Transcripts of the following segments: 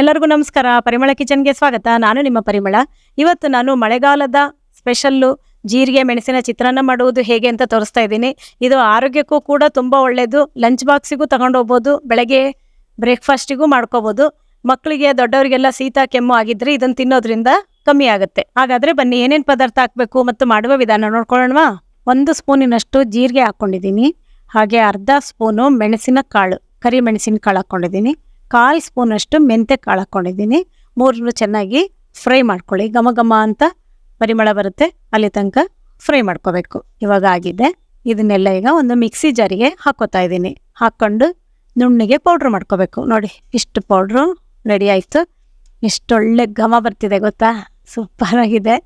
ಎಲ್ಲರಿಗೂ ನಮಸ್ಕಾರ. ಪರಿಮಳ ಕಿಚನ್ಗೆ ಸ್ವಾಗತ. ನಾನು ನಿಮ್ಮ ಪರಿಮಳ. ಇವತ್ತು ನಾನು ಮಳೆಗಾಲದ ಸ್ಪೆಷಲ್ಲು ಜೀರಿಗೆ ಮೆಣಸಿನ ಚಿತ್ರಾನ್ನ ಮಾಡುವುದು ಹೇಗೆ ಅಂತ ತೋರಿಸ್ತಾ ಇದ್ದೀನಿ. ಇದು ಆರೋಗ್ಯಕ್ಕೂ ಕೂಡ ತುಂಬ ಒಳ್ಳೆಯದು ಲಂಚ್ ಬಾಕ್ಸಿಗೂ ತಗೊಂಡೋಗ್ಬೋದು ಬೆಳಗ್ಗೆ ಬ್ರೇಕ್ಫಾಸ್ಟಿಗೂ ಮಾಡ್ಕೋಬೋದು. ಮಕ್ಕಳಿಗೆ, ದೊಡ್ಡವರಿಗೆಲ್ಲ ಶೀತ, ಕೆಮ್ಮು ಆಗಿದ್ರೆ ಇದನ್ನು ತಿನ್ನೋದ್ರಿಂದ ಕಮ್ಮಿ ಆಗುತ್ತೆ. ಹಾಗಾದ್ರೆ ಬನ್ನಿ, ಏನೇನು ಪದಾರ್ಥ ಹಾಕಬೇಕು ಮತ್ತು ಮಾಡುವ ವಿಧಾನ ನೋಡ್ಕೊಳ್ಳೋಣವಾ? ಒಂದು ಸ್ಪೂನಿನಷ್ಟು ಜೀರಿಗೆ ಹಾಕ್ಕೊಂಡಿದ್ದೀನಿ ಹಾಗೆ ಅರ್ಧ ಸ್ಪೂನು ಮೆಣಸಿನ ಕಾಳು, ಕರಿ ಮೆಣಸಿನ ಕಾಳು ಹಾಕ್ಕೊಂಡಿದ್ದೀನಿ ಕಾಲು ಸ್ಪೂನಷ್ಟು ಮೆಂತೆ ಕಾಳು ಹಾಕ್ಕೊಂಡಿದ್ದೀನಿ ಮೂರನ್ನು ಚೆನ್ನಾಗಿ ಫ್ರೈ ಮಾಡ್ಕೊಳ್ಳಿ. ಘಮ ಘಮ ಅಂತ ಪರಿಮಳ ಬರುತ್ತೆ. ಅಲ್ಲಿ ತನಕ ಫ್ರೈ ಮಾಡ್ಕೋಬೇಕು. ಇವಾಗ ಆಗಿದೆ. ಇದನ್ನೆಲ್ಲ ಈಗ ಒಂದು ಮಿಕ್ಸಿ ಜಾರಿಗೆ ಹಾಕೋತಾ ಇದ್ದೀನಿ. ಹಾಕ್ಕೊಂಡು ನುಣ್ಣಿಗೆ ಪೌಡ್ರ್ ಮಾಡ್ಕೋಬೇಕು. ನೋಡಿ, ಇಷ್ಟು ಪೌಡ್ರು ರೆಡಿ ಆಯಿತು. ಇಷ್ಟೊಳ್ಳೆ ಘಮ ಬರ್ತಿದೆ ಗೊತ್ತಾ? ಸೂಪರ್ ಆಗಿದೆ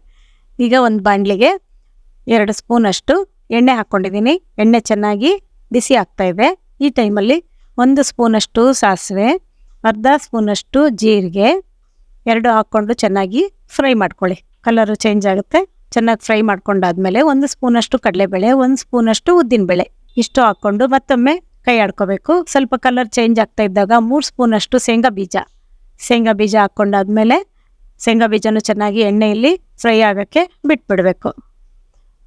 ಈಗ ಒಂದು ಬಾಣಲಿಗೆ ಎರಡು ಸ್ಪೂನಷ್ಟು ಎಣ್ಣೆ ಹಾಕ್ಕೊಂಡಿದ್ದೀನಿ. ಎಣ್ಣೆ ಚೆನ್ನಾಗಿ ಬಿಸಿ ಆಗ್ತಾ ಇದೆ. ಈ ಟೈಮಲ್ಲಿ ಒಂದು ಸ್ಪೂನಷ್ಟು ಸಾಸಿವೆ ಅರ್ಧ ಸ್ಪೂನಷ್ಟು ಜೀರಿಗೆ, ಎರಡು ಹಾಕ್ಕೊಂಡು ಚೆನ್ನಾಗಿ ಫ್ರೈ ಮಾಡ್ಕೊಳ್ಳಿ. ಕಲರು ಚೇಂಜ್ ಆಗುತ್ತೆ. ಚೆನ್ನಾಗಿ ಫ್ರೈ ಮಾಡ್ಕೊಂಡಾದ್ಮೇಲೆ ಒಂದು ಸ್ಪೂನಷ್ಟು ಕಡಲೆಬೇಳೆ, ಒಂದು ಸ್ಪೂನಷ್ಟು ಉದ್ದಿನಬೇಳೆ. ಇಷ್ಟು ಹಾಕ್ಕೊಂಡು ಮತ್ತೊಮ್ಮೆ ಕೈ ಆಡ್ಕೋಬೇಕು. ಸ್ವಲ್ಪ ಕಲರ್ ಚೇಂಜ್ ಆಗ್ತಾ ಇದ್ದಾಗ ಮೂರು ಸ್ಪೂನಷ್ಟು ಶೇಂಗಾ ಬೀಜ. ಶೇಂಗಾ ಬೀಜ ಹಾಕ್ಕೊಂಡಾದ್ಮೇಲೆ ಶೇಂಗಾ ಬೀಜನೂ ಚೆನ್ನಾಗಿ ಎಣ್ಣೆಯಲ್ಲಿ ಫ್ರೈ ಆಗೋಕ್ಕೆ ಬಿಟ್ಬಿಡಬೇಕು.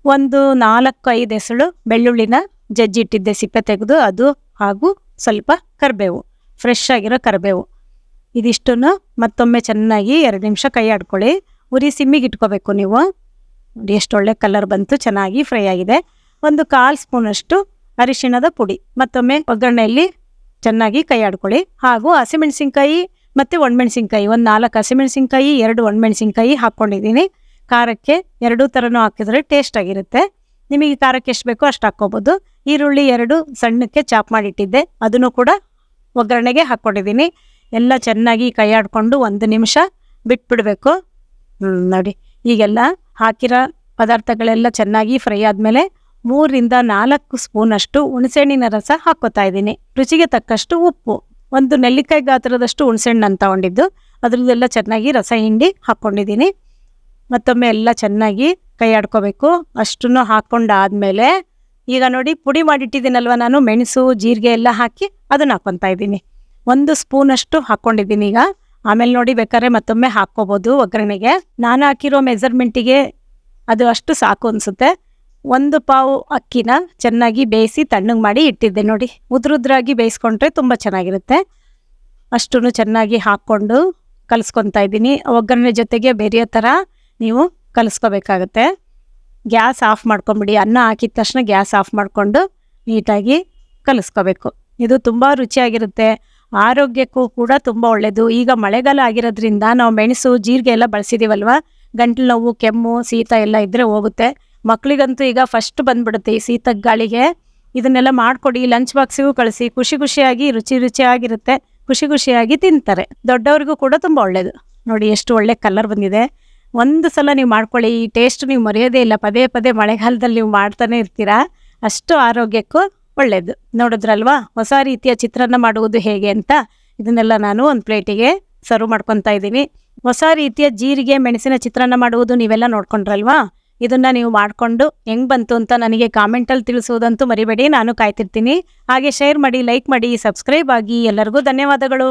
ಒಂದು ನಾಲ್ಕು ಐದು ಎಸಳು ಬೆಳ್ಳುಳ್ಳಿನ ಜಜ್ಜಿಟ್ಟಿದ್ದೆ ಸಿಪ್ಪೆ ತೆಗೆದು, ಅದು ಹಾಗೂ ಸ್ವಲ್ಪ ಕರಿಬೇವು. ಫ್ರೆಶ್ ಆಗಿರೋ ಕರಿಬೇವು. ಇದಿಷ್ಟನ್ನು ಮತ್ತೊಮ್ಮೆ ಚೆನ್ನಾಗಿ ಎರಡು ನಿಮಿಷ ಕೈ ಆಡ್ಕೊಳ್ಳಿ. ಉರಿ ಸಿಮ್ಮಿಗೆ ಇಟ್ಕೋಬೇಕು ನೀವು. ನೋಡಿ, ಎಷ್ಟು ಒಳ್ಳೆ ಕಲರ್ ಬಂತು, ಚೆನ್ನಾಗಿ ಫ್ರೈ ಆಗಿದೆ. ಒಂದು ಕಾಲು ಸ್ಪೂನಷ್ಟು ಅರಿಶಿಣದ ಪುಡಿ. ಮತ್ತೊಮ್ಮೆ ಒಗ್ಗರಣೆಯಲ್ಲಿ ಚೆನ್ನಾಗಿ ಕೈ ಆಡ್ಕೊಳ್ಳಿ. ಹಾಗೂ ಹಸಿಮೆಣಸಿನ್ಕಾಯಿ ಮತ್ತು ಒಣಮೆಣಸಿನ್ಕಾಯಿ. ಒಂದು ನಾಲ್ಕು ಹಸಿಮೆಣಸಿನ್ಕಾಯಿ, ಎರಡು ಒಣಮೆಣಸಿನ್ಕಾಯಿ ಹಾಕ್ಕೊಂಡಿದ್ದೀನಿ. ಖಾರಕ್ಕೆ ಎರಡೂ ಥರನೂ ಹಾಕಿದರೆ ಟೇಸ್ಟ್ ಆಗಿರುತ್ತೆ. ನಿಮಗೆ ಖಾರಕ್ಕೆ ಎಷ್ಟು ಬೇಕೋ ಅಷ್ಟು ಹಾಕ್ಕೋಬೋದು. ಈರುಳ್ಳಿ ಎರಡು ಸಣ್ಣಕ್ಕೆ ಚಾಪ್ ಮಾಡಿಟ್ಟಿದ್ದೆ. ಅದನ್ನು ಕೂಡ ಒಗ್ಗರಣೆಗೆ ಹಾಕ್ಕೊಂಡಿದ್ದೀನಿ ಎಲ್ಲ ಚೆನ್ನಾಗಿ ಕೈ ಆಡ್ಕೊಂಡು ಒಂದು ನಿಮಿಷ ಬಿಟ್ಬಿಡಬೇಕು. ನೋಡಿ. ಈಗೆಲ್ಲ ಹಾಕಿರೋ ಪದಾರ್ಥಗಳೆಲ್ಲ ಚೆನ್ನಾಗಿ ಫ್ರೈ ಆದಮೇಲೆ ಮೂರಿಂದ ನಾಲ್ಕು ಸ್ಪೂನಷ್ಟು ಹುಣಸೆಹಣ್ಣಿನ ರಸ ಹಾಕ್ಕೋತಾ ಇದ್ದೀನಿ. ರುಚಿಗೆ ತಕ್ಕಷ್ಟು ಉಪ್ಪು. ಒಂದು ನೆಲ್ಲಿಕಾಯಿ ಗಾತ್ರದಷ್ಟು ಹುಣಸೆಹಣ್ಣು ತಗೊಂಡಿದ್ದು. ಅದರದ್ದೆಲ್ಲ ಚೆನ್ನಾಗಿ ರಸ ಹಿಂಡಿ ಹಾಕ್ಕೊಂಡಿದ್ದೀನಿ. ಮತ್ತೊಮ್ಮೆ ಎಲ್ಲ ಚೆನ್ನಾಗಿ ಕೈ ಆಡ್ಕೋಬೇಕು ಅಷ್ಟನ್ನು ಹಾಕ್ಕೊಂಡಾದ್ಮೇಲೆ ಈಗ ನೋಡಿ ಪುಡಿ ಮಾಡಿಟ್ಟಿದ್ದೀನಲ್ವ ನಾನು, ಮೆಣಸು, ಜೀರಿಗೆ ಎಲ್ಲ ಹಾಕಿ ಅದನ್ನು ಹಾಕ್ಕೊತಾ ಇದ್ದೀನಿ. ಒಂದು ಸ್ಪೂನಷ್ಟು ಹಾಕ್ಕೊಂಡಿದ್ದೀನಿ ಈಗ. ಆಮೇಲೆ ನೋಡಿ ಬೇಕಾದ್ರೆ ಮತ್ತೊಮ್ಮೆ ಹಾಕ್ಕೋಬೋದು ಒಗ್ಗರಣೆಗೆ. ನಾನು ಹಾಕಿರೋ ಮೆಜರ್ಮೆಂಟಿಗೆ ಅದು ಅಷ್ಟು ಸಾಕು ಅನಿಸುತ್ತೆ. ಒಂದು ಪಾವು ಅಕ್ಕಿನ ಚೆನ್ನಾಗಿ ಬೇಯಿಸಿ ತಣ್ಣಗೆ ಮಾಡಿ ಇಟ್ಟಿದ್ದೆ ನೋಡಿ. ಉದ್ರುದ್ರಾಗಿ ಬೇಯಿಸ್ಕೊಂಡ್ರೆ ತುಂಬ ಚೆನ್ನಾಗಿರುತ್ತೆ. ಅಷ್ಟೂ ಚೆನ್ನಾಗಿ ಹಾಕ್ಕೊಂಡು ಕಲಿಸ್ಕೊತಾ ಇದ್ದೀನಿ. ಒಗ್ಗರಣೆ ಜೊತೆಗೆ ಬೇರೆಯೋ ಥರ ನೀವು ಕಲಿಸ್ಕೋಬೇಕಾಗತ್ತೆ. ಗ್ಯಾಸ್ ಆಫ್ ಮಾಡ್ಕೊಂಬಿಡಿ, ಅನ್ನ ಹಾಕಿದ ತಕ್ಷಣ ಗ್ಯಾಸ್ ಆಫ್ ಮಾಡಿಕೊಂಡು ನೀಟಾಗಿ ಕಲಿಸ್ಕೋಬೇಕು. ಇದು ತುಂಬ ರುಚಿಯಾಗಿರುತ್ತೆ, ಆರೋಗ್ಯಕ್ಕೂ ಕೂಡ ತುಂಬ ಒಳ್ಳೆಯದು ಈಗ ಮಳೆಗಾಲ ಆಗಿರೋದ್ರಿಂದ ನಾವು ಮೆಣಸು, ಜೀರಿಗೆ ಎಲ್ಲ ಬಳಸಿದ್ದೀವಲ್ವ ಗಂಟಲು ನೋವು, ಕೆಮ್ಮು, ಶೀತ ಎಲ್ಲ ಇದ್ದರೆ ಹೋಗುತ್ತೆ. ಮಕ್ಕಳಿಗಂತೂ ಈಗ ಫಸ್ಟ್ ಬಂದ್ಬಿಡುತ್ತೆ ಈ ಶೀತದ ಗಾಳಿಗೆ ಇದನ್ನೆಲ್ಲ ಮಾಡಿಕೊಡಿ ಲಂಚ್ ಬಾಕ್ಸಿಗೂ ಕಳಿಸಿ. ಖುಷಿ ಖುಷಿಯಾಗಿ, ರುಚಿ ರುಚಿಯಾಗಿರುತ್ತೆ. ಖುಷಿ ಖುಷಿಯಾಗಿ ತಿಂತಾರೆ. ದೊಡ್ಡವ್ರಿಗೂ ಕೂಡ ತುಂಬ ಒಳ್ಳೆಯದು ನೋಡಿ ಎಷ್ಟು ಒಳ್ಳೆ ಕಲರ್ ಬಂದಿದೆ. ಒಂದು ಸಲ ನೀವು ಮಾಡ್ಕೊಳ್ಳಿ. ಈ ಟೇಸ್ಟ್ ನೀವು ಮರೆಯೋದೇ ಇಲ್ಲ. ಪದೇ ಪದೇ ಮಳೆಗಾಲದಲ್ಲಿ ನೀವು ಮಾಡ್ತಾನೆ ಇರ್ತೀರಾ? ಅಷ್ಟು ಆರೋಗ್ಯಕ್ಕೂ ಒಳ್ಳೆಯದು ನೋಡಿದ್ರಲ್ವಾ? ಹೊಸ ರೀತಿಯ ಚಿತ್ರಾನ್ನ ಮಾಡುವುದು ಹೇಗೆ ಅಂತ? ಇದನ್ನೆಲ್ಲ ನಾನು ಒಂದು ಪ್ಲೇಟಿಗೆ ಸರ್ವ್ ಮಾಡ್ಕೊತಾ ಇದ್ದೀನಿ. ಹೊಸ ರೀತಿಯ ಜೀರಿಗೆ, ಮೆಣಸಿನ ಚಿತ್ರಾನ್ನ ಮಾಡುವುದು ನೀವೆಲ್ಲ ನೋಡ್ಕೊಂಡ್ರಲ್ವಾ? ಇದನ್ನ ನೀವು ಮಾಡಿಕೊಂಡು ಹೆಂಗ್ ಬಂತು ಅಂತ ನನಗೆ ಕಾಮೆಂಟಲ್ಲಿ ತಿಳಿಸುವುದಂತೂ ಮರಿಬೇಡಿ. ನಾನು ಕಾಯ್ತಿರ್ತೀನಿ. ಹಾಗೆ ಶೇರ್ ಮಾಡಿ ಲೈಕ್ ಮಾಡಿ ಸಬ್ಸ್ಕ್ರೈಬ್ ಆಗಿ ಎಲ್ಲರಿಗೂ ಧನ್ಯವಾದಗಳು.